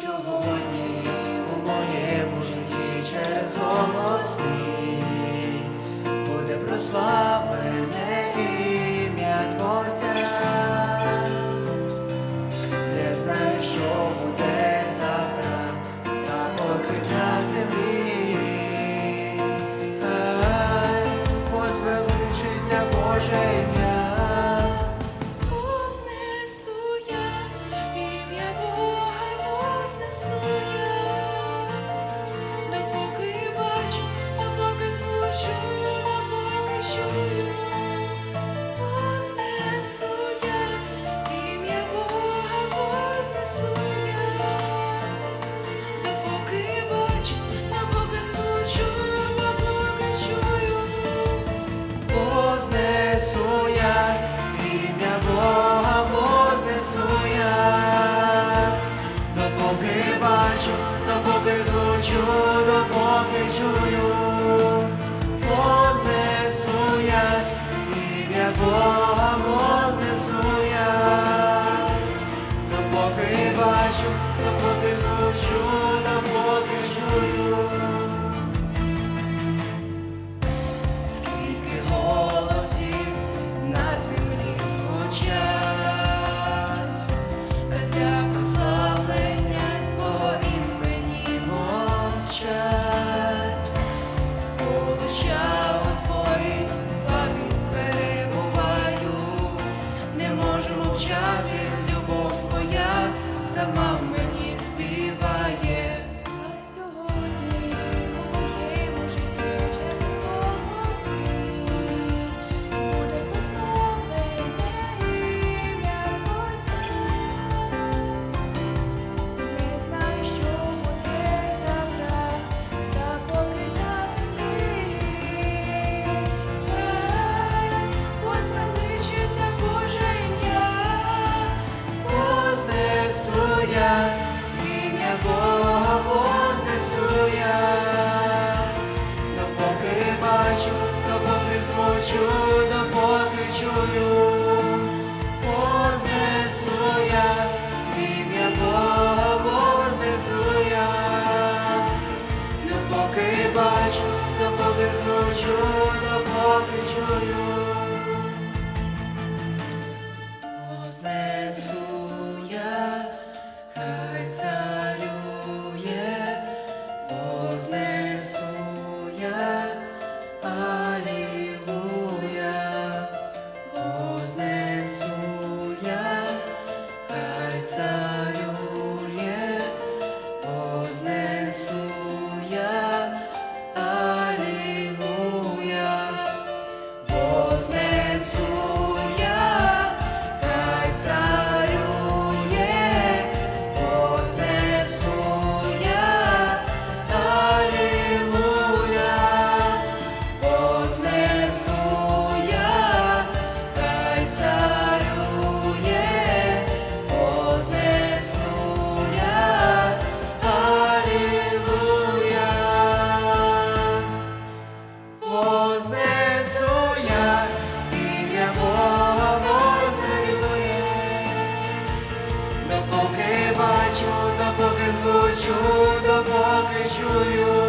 сьогодні у моєму житті через голос мій буде прославлено. чудо поки чую. чую, поки чую, Вознесу я, ім'я Бога вознесу я, ну, допоки бачу, допоки звучу, допоки чую, вознесу. time. Бачу, допоки звучу, допоки чую,